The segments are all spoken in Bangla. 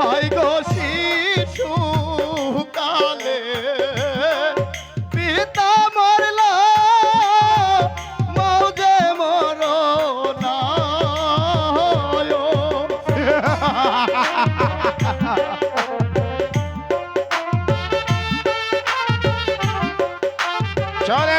হয় গো শিশু কালে। পিতা মরলা মৌজে মর চলে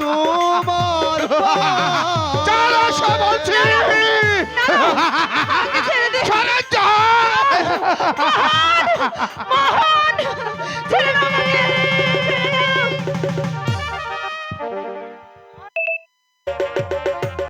তোমার চলো বলছি সরে যাও